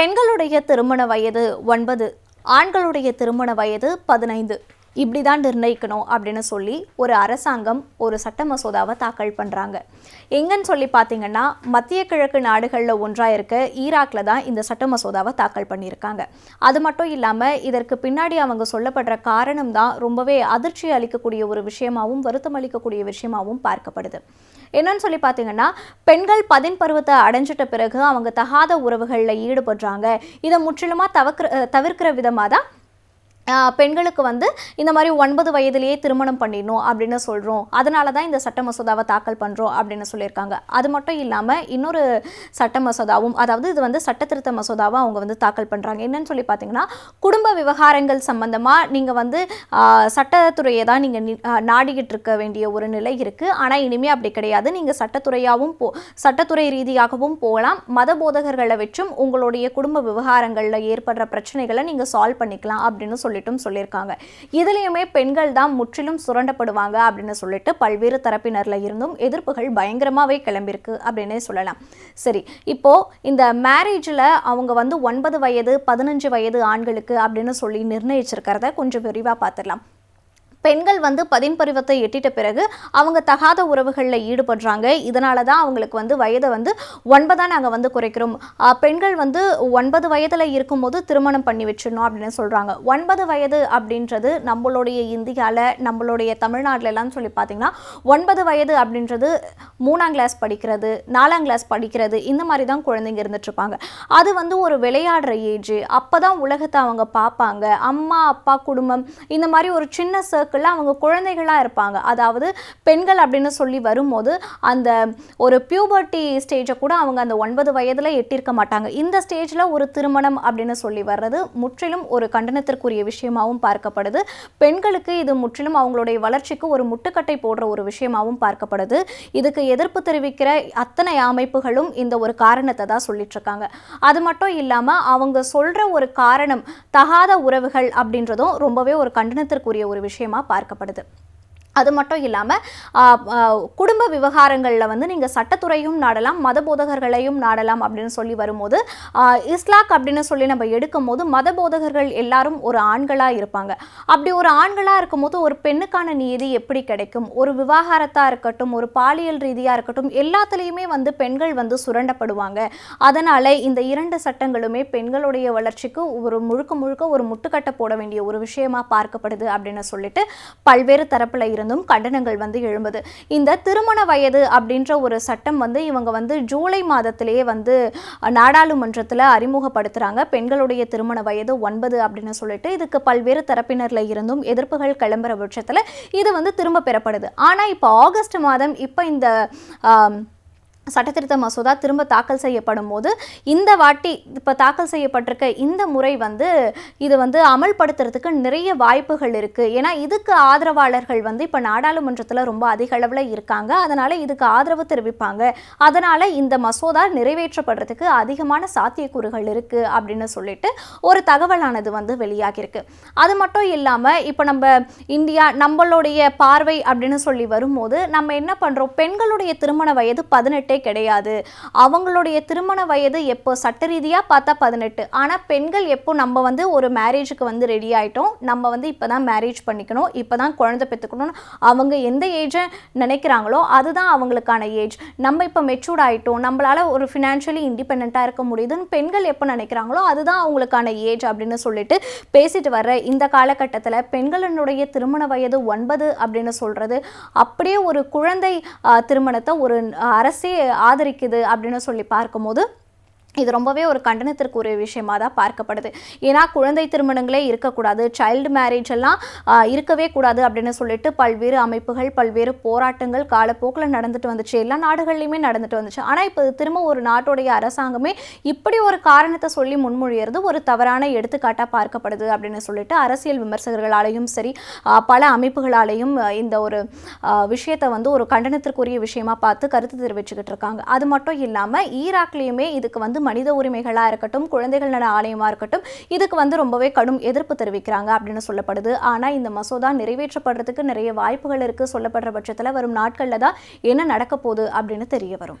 பெண்களுடைய திருமண வயது ஒன்பது ஆண்களுடைய திருமண வயது பதினைந்து. இப்படி தான் நிர்ணயிக்கணும் அப்படின்னு சொல்லி ஒரு அரசாங்கம் ஒரு சட்ட மசோதாவை தாக்கல் பண்ணுறாங்க எங்கன்னு சொல்லி பார்த்தீங்கன்னா மத்திய கிழக்கு நாடுகளில் ஒன்றாக இருக்க ஈராக்கில் தான் இந்த சட்ட மசோதாவை தாக்கல் பண்ணியிருக்காங்க. அது மட்டும் இல்லாமல் இதற்கு பின்னாடி அவங்க சொல்லப்படுற காரணம் தான் ரொம்பவே அதிர்ச்சி அளிக்கக்கூடிய ஒரு விஷயமாகவும் வருத்தம் அளிக்கக்கூடிய விஷயமாவும் பார்க்கப்படுது. என்னன்னு சொல்லி பார்த்தீங்கன்னா பெண்கள் பதின் பருவத்தை அடைஞ்சிட்ட பிறகு அவங்க தகாத உறவுகளில் ஈடுபடுறாங்க. இதை முற்றிலுமாக தவக்கிற தவிர்க்கிற விதமாக தான் பெண்களுக்கு வந்து இந்த மாதிரி ஒன்பது வயதிலேயே திருமணம் பண்ணிடணும் அப்படின்னு சொல்கிறோம் அதனால தான் இந்த சட்ட மசோதாவை தாக்கல் பண்ணுறோம் அப்படின்னு சொல்லியிருக்காங்க. அது மட்டும் இல்லாமல் இன்னொரு சட்ட மசோதாவும் அதாவது இது வந்து சட்ட திருத்த மசோதாவை அவங்க வந்து தாக்கல் பண்ணுறாங்க என்னன்னு சொல்லி பார்த்தீங்கன்னா குடும்ப விவகாரங்கள் சம்பந்தமாக நீங்கள் வந்து சட்டத்துறையை தான் நீங்கள் நாடிக்கிட்டு இருக்க வேண்டிய ஒரு நிலை இருக்குது ஆனால் இனிமேல் அப்படி கிடையாது. நீங்கள் சட்டத்துறையாகவும் போ சட்டத்துறை ரீதியாகவும் போகலாம். மத போதகர்களை வச்சும் உங்களுடைய குடும்ப விவகாரங்களில் ஏற்படுற பிரச்சனைகளை நீங்கள் சால்வ் பண்ணிக்கலாம் அப்படின்னு சொல்லி சொல்லிட்டும் சொல்லியிருக்காங்க. இதுலேயுமே பெண்கள் தான் முற்றிலும் சுரண்டப்படுவாங்க அப்படின்னு சொல்லிட்டு பல்வேறு தரப்பினர்ல இருந்தும் எதிர்ப்புகள் பயங்கரமாகவே கிளம்பியிருக்கு அப்படின்னே சொல்லலாம். சரி இப்போ இந்த மேரேஜில் அவங்க வந்து ஒன்பது வயது பதினஞ்சு வயது ஆண்களுக்கு அப்படின்னு சொல்லி நிர்ணயிச்சிருக்கிறத கொஞ்சம் விரிவாக பார்த்துடலாம். பெண்கள் வந்து பதின்பருவத்தை எட்டிட்ட பிறகு அவங்க தகாத உறவுகளில் ஈடுபடுறாங்க. இதனால தான் அவங்களுக்கு வந்து வயதை வந்து ஒன்பதாக நாங்கள் வந்து குறைக்கிறோம். பெண்கள் வந்து ஒன்பது வயதில் இருக்கும்போது திருமணம் பண்ணி வச்சிடணும் அப்படின்னு சொல்கிறாங்க ஒன்பது வயது அப்படின்றது நம்மளுடைய இந்தியாவில் நம்மளுடைய தமிழ்நாட்டிலலாம் சொல்லி பார்த்தீங்கன்னா ஒன்பது வயது அப்படின்றது மூணாம் கிளாஸ் படிக்கிறது நாலாம் கிளாஸ் படிக்கிறது இந்த மாதிரி தான் குழந்தைங்க இருந்துட்டுருப்பாங்க. அது வந்து ஒரு விளையாடுற ஏஜ் அப்போ தான் உலகத்தை அவங்க பார்ப்பாங்க அம்மா அப்பா குடும்பம் இந்த மாதிரி ஒரு சின்ன சர்க்கிளில் அவங்க குழந்தைகளாக இருப்பாங்க. அதாவது பெண்கள் அப்படின்னு சொல்லி வரும்போது அந்த ஒரு பியூபர்ட்டி ஸ்டேஜை கூட அவங்க அந்த ஒன்பது வயதில் எட்டியிருக்க மாட்டாங்க. இந்த ஸ்டேஜில் ஒரு திருமணம் அப்படின்னு சொல்லி வர்றது முற்றிலும் ஒரு கண்டனத்திற்குரிய விஷயமாகவும் பார்க்கப்படுது. பெண்களுக்கு இது முற்றிலும் அவங்களுடைய வளர்ச்சிக்கு ஒரு முட்டுக்கட்டை போடுற ஒரு விஷயமாகவும் பார்க்கப்படுது. இதுக்கு எதிர்ப்பு தெரிவிக்கிற அத்தனை அமைப்புகளும் இந்த ஒரு காரணத்தை தான் சொல்லிட்டு இருக்காங்க அது மட்டும் இல்லாமல் அவங்க சொல்கிற ஒரு காரணம் தகாத உறவுகள் அப்படின்றதும் ரொம்பவே ஒரு கண்டனத்திற்குரிய ஒரு விஷயமா பார்க்கப்படுது. அது மட்டும் இல்லாமல் குடும்ப விவகாரங்களில் வந்து நீங்கள் சட்டத்துறையும் நாடலாம் மத போதகர்களையும் நாடலாம் அப்படின்னு சொல்லி வரும்போது இஸ்லாக் அப்படின்னு சொல்லி நம்ம எடுக்கும் போது மத போதகர்கள் எல்லாரும் ஒரு ஆண்களாக இருப்பாங்க. அப்படி ஒரு ஆண்களாக இருக்கும்போது ஒரு பெண்ணுக்கான நீதி எப்படி கிடைக்கும்? ஒரு விவாகரத்தாக இருக்கட்டும் ஒரு பாலியல் ரீதியாக இருக்கட்டும் எல்லாத்துலேயுமே வந்து பெண்கள் வந்து சுரண்டப்படுவாங்க. அதனால் இந்த இரண்டு சட்டங்களுமே பெண்களுடைய வளர்ச்சிக்கு ஒரு முழுக்க முழுக்க ஒரு முட்டுக்கட்டை போட வேண்டிய ஒரு விஷயமா பார்க்கப்படுது அப்படின்னு சொல்லிட்டு பல்வேறு தரப்பில் இருந்து இருந்தும் கண்டனங்கள் வந்து எழும்புது. இந்த திருமண வயது அப்படின்ற ஒரு சட்டம் வந்து இவங்க வந்து ஜூலை மாதத்திலேயே வந்து நாடாளுமன்றத்தில் அறிமுகப்படுத்துகிறாங்க அறிமுகப்படுத்துறாங்க. பெண்களுடைய திருமண வயது ஒன்பது அப்படின்னு சொல்லிட்டு இதுக்கு பல்வேறு தரப்பினரில் இருந்தும் எதிர்ப்புகள் கிளம்புற பட்சத்தில் இது வந்து திரும்ப பெறப்படுது. ஆனால் இப்போ ஆகஸ்ட் மாதம் இப்போ இந்த சட்டத்திருத்த மசோதா திரும்ப தாக்கல் செய்யப்படும் போது இந்த வாட்டி இப்போ தாக்கல் செய்யப்பட்டிருக்க இந்த முறை வந்து இது வந்து அமல்படுத்துறதுக்கு நிறைய வாய்ப்புகள் இருக்குது ஏன்னா இதுக்கு ஆதரவாளர்கள் வந்து இப்போ நாடாளுமன்றத்தில் ரொம்ப அதிக அளவில் இருக்காங்க. அதனால் இதுக்கு ஆதரவு தெரிவிப்பாங்க. அதனால் இந்த மசோதா நிறைவேற்றப்படுறதுக்கு அதிகமான சாத்தியக்கூறுகள் இருக்குது அப்படின்னு சொல்லிட்டு ஒரு தகவலானது வந்து வெளியாகியிருக்கு. அது மட்டும் இல்லாமல் இப்போ நம்ம இந்தியா நம்மளுடைய பார்வை அப்படின்னு சொல்லி வரும்போது நம்ம என்ன பண்ணுறோம் பெண்களுடைய திருமண வயது பதினெட்டு கிடையாது. அவங்களுடைய திருமண வயது எப்போ? சட்ட ரீதியாக பார்த்தா பதினெட்டு. ஆனால் பெண்கள் எப்போ நம்ம வந்து ஒரு மேரேஜுக்கு வந்து ரெடி ஆகிட்டோம் நம்ம வந்து இப்போ தான் மேரேஜ் பண்ணிக்கணும். இப்போ தான் குழந்தை பெற்றுக்கணும் அவங்க எந்த ஏஜை நினைக்கிறாங்களோ அதுதான் அவங்களுக்கான ஏஜ் நம்ம இப்போ மெச்சூர்ட் ஆகிட்டோம் நம்மளால் ஒரு ஃபினான்ஷியலி இண்டிபெண்ட்டாக இருக்க முடியுதுன்னு பெண்கள் எப்போ நினைக்கிறாங்களோ அதுதான் அவங்களுக்கான ஏஜ் அப்படின்னு சொல்லிட்டு பேசிட்டு வர்ற இந்த காலகட்டத்தில் பெண்களினுடைய திருமண வயது ஒன்பது அப்படின்னு சொல்கிறது அப்படியே ஒரு குழந்தை திருமணத்தை ஒரு அரசே ஆதரிக்குது அப்படின்னு சொல்லி பார்க்கும்போது இது ரொம்பவே ஒரு கண்டனத்திற்குரிய விஷயமா தான் பார்க்கப்படுது. ஏன்னா குழந்தை திருமணங்களே இருக்கக்கூடாது சைல்டு மேரேஜ் எல்லாம் இருக்கவே கூடாது அப்படின்னு சொல்லிட்டு பல்வேறு அமைப்புகள் பல்வேறு போராட்டங்கள் காலப்போக்கில் நடந்துட்டு வந்துச்சு. எல்லா நாடுகள்லையுமே நடந்துட்டு வந்துச்சு. ஆனால் இப்போ திரும்ப ஒரு நாட்டுடைய அரசாங்கமே இப்படி ஒரு காரணத்தை சொல்லி முன்மொழியறது ஒரு தவறான எடுத்துக்காட்டாக பார்க்கப்படுது அப்படின்னு சொல்லிட்டு அரசியல் விமர்சகர்களாலேயும் சரி பல அமைப்புகளாலேயும் இந்த ஒரு விஷயத்தை வந்து ஒரு கண்டனத்திற்குரிய விஷயமா பார்த்து கருத்து தெரிவிச்சுக்கிட்டு இருக்காங்க. அது மட்டும் இல்லாமல் ஈராக்லேயுமே இதுக்கு வந்து வந்து மனித உரிமைகளாக இருக்கட்டும் குழந்தைகள் நல ஆணையமாக இருக்கட்டும் இதுக்கு வந்து ரொம்பவே கடும் எதிர்ப்பு தெரிவிக்கிறாங்க அப்படின்னு சொல்லப்படுது. ஆனால் இந்த மசோதா நிறைவேற்றப்படுறதுக்கு நிறைய வாய்ப்புகள் இருக்குது சொல்லப்படுற பட்சத்தில் வரும் நாட்களில் தான் என்ன நடக்க போகுது அப்படின்னு தெரிய வரும்.